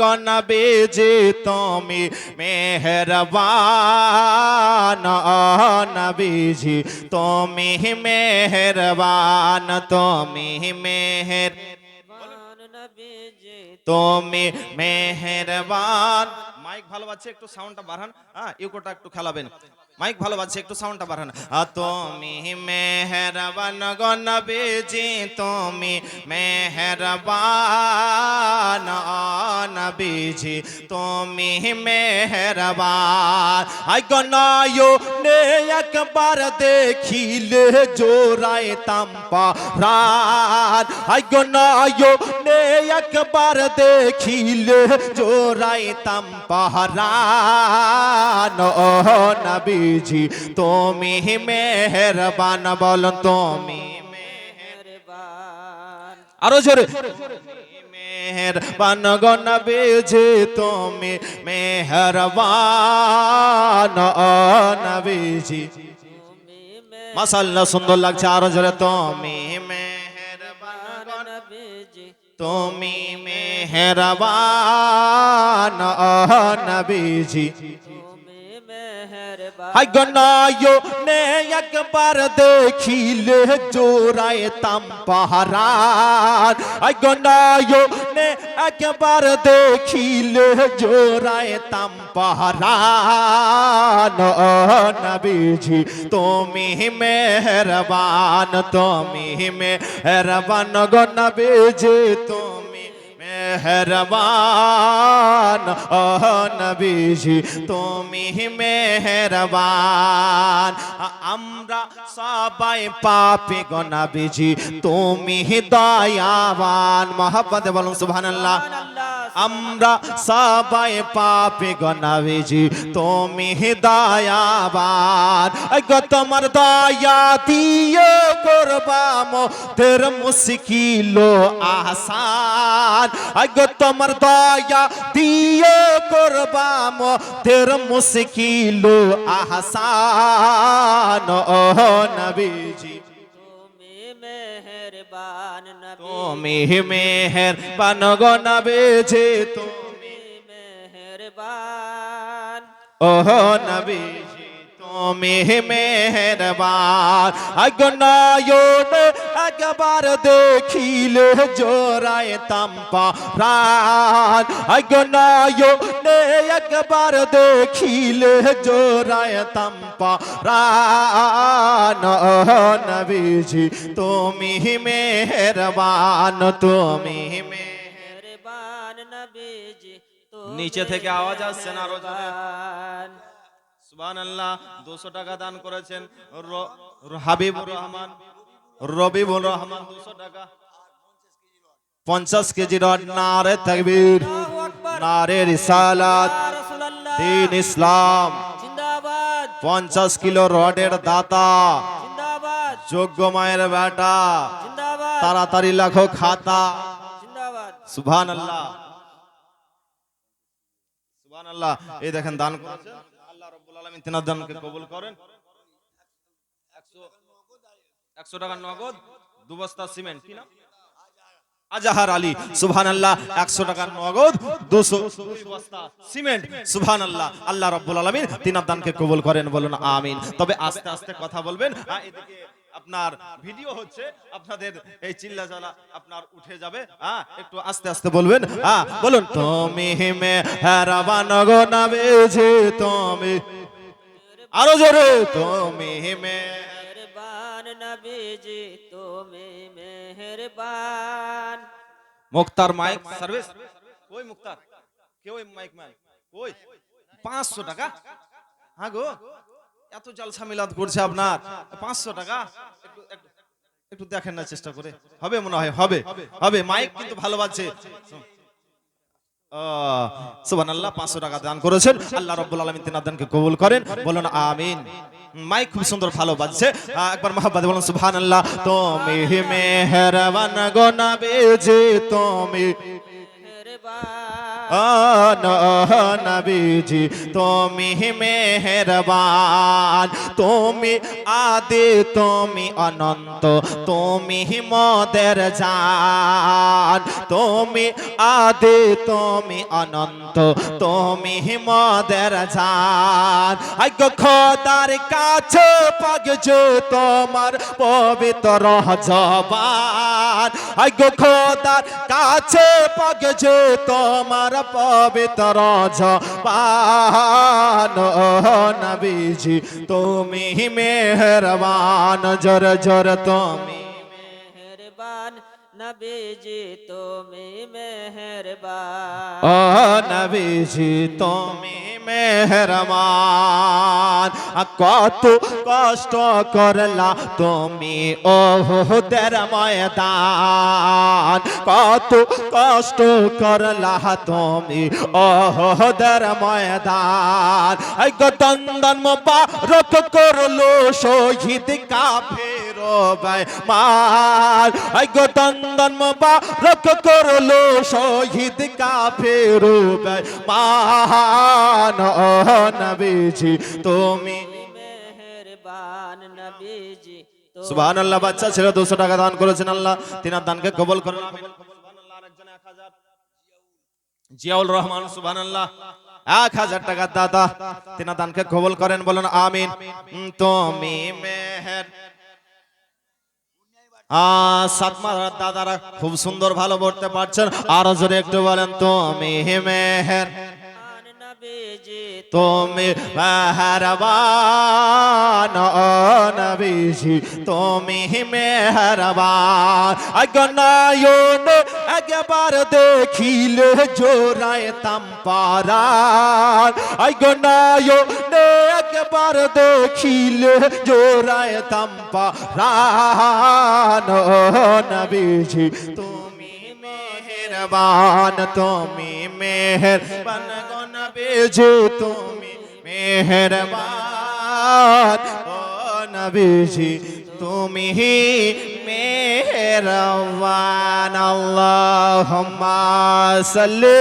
গনবীজি তুমি মেহরবান নবীজি তুমি মেহরবান তুমি মেহর তুমি মেহেরবান। মাইক ভালো বাজছে একটু সাউন্ডটা বাড়ান। হ্যাঁ ইকোটা একটু খেলাবেন। মাইক ভালো বাজছে একটু সাউন্ডটা বাড়ান। তুমি মেহেরবান গো নবীজি তুমি মেহেরবান নবীজি তুমি মেহেরবান। আই গো নয়নে, একবার দেখিলে জোরায় তাম্পা রাত আই গো নয়নে, একবার দেখিলে জোরাই তাম পাহারান ও নবীজি, তুমি মেহেরবান বল তুমি মেহরবান। আরও জোরে। মেহেরবান গো নবীজি তুমি মেহরবান নবীজি তুমি মাশাআল্লাহ সুন্দর লাগছে, আরও জোরে তুমি মেহেরবান নবীজি তুমি মেহরবান নবীজি গনায়ো নে একবার দেখিলে জোরায় তাম পাহারান হাই গনায়ো নে একবার দেখিলে জোরায় তাম পাহারান নবীজি তুমি মেহরবান তুমি মেহরবান গো নবীজি তুমি মেহরবান। ও নবীজি, তুমি মেহরবান। আমরা সবাই পাপি গো নবীজি, তুমি দয়াবান। মহব্বত বলুন, সুবহানাল্লাহ। আমরা সবাই পাপে গো নবীজি, তুমি দয়াবান। গো তোমার দয়া দিয়ে করবাম তের মুশকিল আসান গো তোমার দয়া দিয়ে করবাম তের মুশকিল আসান ও নবীজি তুমি মেহের বান গো নবীজি তুমি মেহরবান। ওহ নবীজি তুমি মেহরবান। অগনায়ন একবার দেখিলে জোরায় তাম্পা প্রাণ। অগনায়ন একবার দেখিলে জোরায় তাম্পা প্রাণ। নবীজি তুমি মেহরবান তুমি মেহের মেহরবান নবীজি তুমি নিচে থেকে আওয়াজ আসছে না আরও সুবহান আল্লাহ দুশো টাকা দান করেছেন। হাবিবুর রহমান রবিবুর রহমান দুশো টাকা। পঞ্চাশ কেজি রড নারে তকবীর নারে রিসালাত দিন ইসলাম। পঞ্চাশ কিলো রডের দাতা। যোগ্য মায়ের বেটা। তাড়াতাড়ি লাখো খাতা। সুবহান আল্লাহ সুবহান আল্লাহ এই দেখেন দান করেছে আল্লাহ টাকার আলামিন দানকে কবুল করেন। 100 100 নগদ দু বস্তা সিমেন্ট কি নাম? আজাহার আলী সুবহান আল্লাহ একশো টাকার নগদ, দুশো সিমেন্ট সুবহান আল্লাহ আল্লাহ রব্বুল আলমিন তিনার দানকে কবুল করেন, বলুন আমিন। তবে আস্তে আস্তে কথা বলবেন। এদিকে আপনার ভিডিও হচ্ছে, আপনাদের এই চিল্লা জ্বালা আপনার উঠে যাবে। হ্যাঁ একটু আস্তে আস্তে বলবেন। হ্যাঁ বলুন, তুমি হিমে হারাবান গো নাবেছে তুমি, আরও জোরে, তুমি মে মেহরবান নবীজি তুমি মেহরবান মুক্তার মাইক সার্ভিস। কই মুক্তার? কে ওই মাইক ম্যান কই? পাঁচশো টাকা? হ্যাঁ গো। এত জালসা মিলাদ করছে আপনার। পাঁচশো টাকা? একটু দেখেন না চেষ্টা করে। হবে মনে হয় হবে। হবে। মাইক কিন্তু ভালো বাজছে। সুবান আল্লাহ পাঁচশো টাকা দান করেছেন। আল্লাহ রব্বুল আলমিন তিনার দানকে কবুল করেন। বলুন আমিন। মাইক খুব সুন্দর ভালো বাজছে। একবার মহাব্বাদ বলুন সুবহান আল্লাহ তুমি মেহরবান গো নবীজি, তুমি মেহরবান নবীজি, তুমি মেহেরবান, তুমি আদি, তুমি অনন্ত, তুমি মদের জান, তুমি আদি, তুমি অনন্ত, তুমি মদের জান। আজ্ঞ খোদার কাছে পাগছে তোমার পবিত্র জবান। আজ্ঞ খোদার কাছে পাগছে তোমার পবিত্র জবান নবীজি তুমি মেহরবান জর জর তুমি মেহরবান। নবীজি তুমি মেহরবান। নবীজি তুমি মেহরবান। কত কষ্ট করলা তুমি, ওহদের ময়দান। কত কষ্ট করলা তুমি, ওহদের ময়দান। এই গতন্দন মোবারক করল শহীদ কাফের। মার। এই গতন্দন মোবারক করল শহীদ কাফের মান নবীজি তুমি মেহেরবান নবীজি সুবহান আল্লাহ বাচ্চা ছেলে দুশো টাকা দান করেছেন আল্লাহ। তিনার দানকে কবল করেন। সুবহানাল্লাহ। জিয়াউল রহমান সুবহান আল্লাহ এক হাজার টাকার দাদা তিনার দানকে কবল করেন বলেন আমিন। তুমি মেহের আহ, সাতমা দাদারা খুব সুন্দর ভালো পড়তে পারছেন। আরও জোরে একটু বলেন তুমি মেহের তুমি মেহরবান নবীজি তুমি মেহরবান। অগনায়ন একবার দেখিলে জোরায় তাম পারান অগনায়ন একবার দেখিলে জোরায় তাম পারান ও নবীজি। তুমি মেহরবান তুমি মেহরবান গো নবীজি, তুমি মেহরবান ও নবীজি, তুমি মেহরবান। আল্লাহুম্মা সাল্লি